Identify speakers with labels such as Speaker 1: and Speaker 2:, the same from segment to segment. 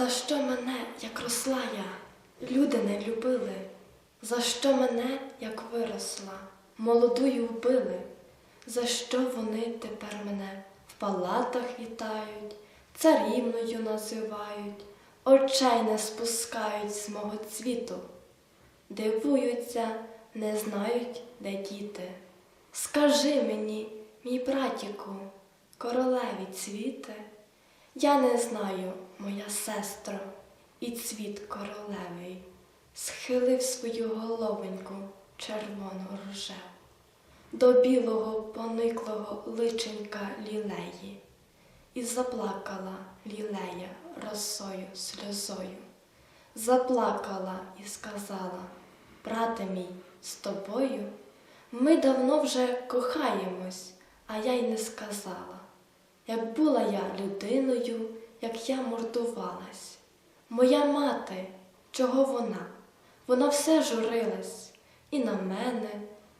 Speaker 1: За що мене, як росла я, люди не любили? За що мене, як виросла, молодую вбили? За що вони тепер мене в палатах вітають, царівною називають, очей не спускають з мого цвіту? Дивуються, не знають, де діти. Скажи мені, мій братіку, королеві цвіте, я не знаю, моя сестро, і цвіт королевий схилив свою головоньку червону рожеву до білого пониклого личенька лілеї, і заплакала лілея росою сльозою, заплакала і сказала, брате мій, з тобою ми давно вже кохаємось, а я й не сказала. Як була я людиною, як я мордувалась. Моя мати, чого вона? Вона все журилась і на мене,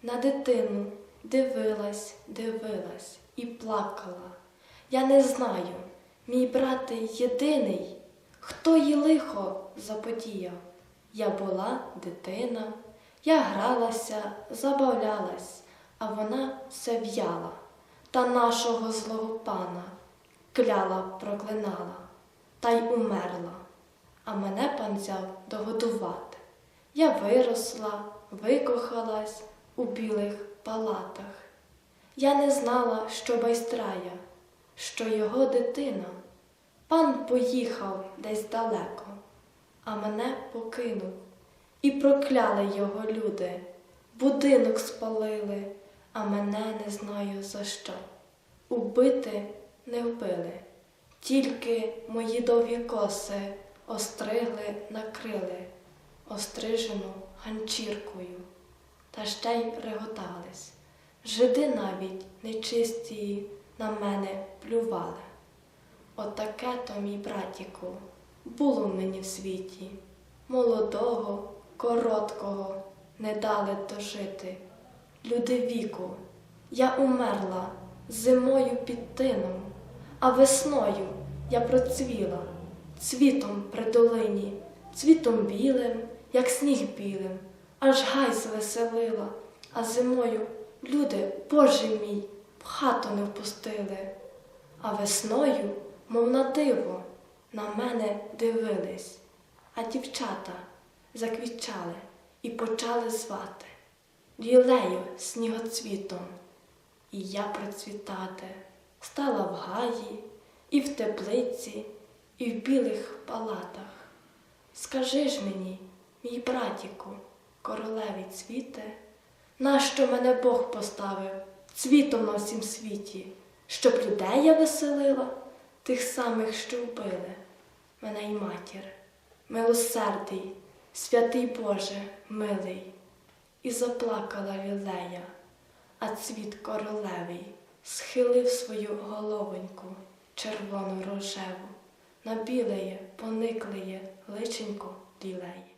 Speaker 1: на дитину дивилась, дивилась і плакала. Я не знаю, мій брате єдиний, хто їй лихо заподіяв. Я була дитина, я гралася, забавлялась, а вона все в'яла та нашого злого пана кляла, проклинала, та й умерла, а мене пан взяв догодувати. Я виросла, викохалась у білих палатах. Я не знала, що байстрая, що його дитина. Пан поїхав десь далеко, а мене покинув, і прокляли його люди, будинок спалили, а мене не знаю за що. Убити не вбили, тільки мої довгі коси остригли, накрили, острижену ганчіркою, та ще й реготались. Жиди навіть нечисті на мене плювали. Отаке то, мій братіку, було мені в світі. Молодого, короткого не дали дожити. Люди віку, я умерла зимою під тином, а весною я процвіла цвітом при долині, цвітом білим, як сніг білим, аж гай звеселила, а зимою люди, Боже мій, в хату не впустили, а весною, мов на диво, на мене дивились, а дівчата заквічали і почали звати лілею снігоцвітом. І я процвітати стала в гаї, і в теплиці, і в білих палатах. Скажи ж мені, мій братіку, королеві цвіте, нащо мене Бог поставив цвітом на всім світі, щоб людей я веселила, тих самих, що вбили, мене й матір, милосердий, святий Боже, милий, і заплакала вілея, а цвіт королевий схилив свою головоньку червону рожеву, на білеє, пониклеє личенько лілеє.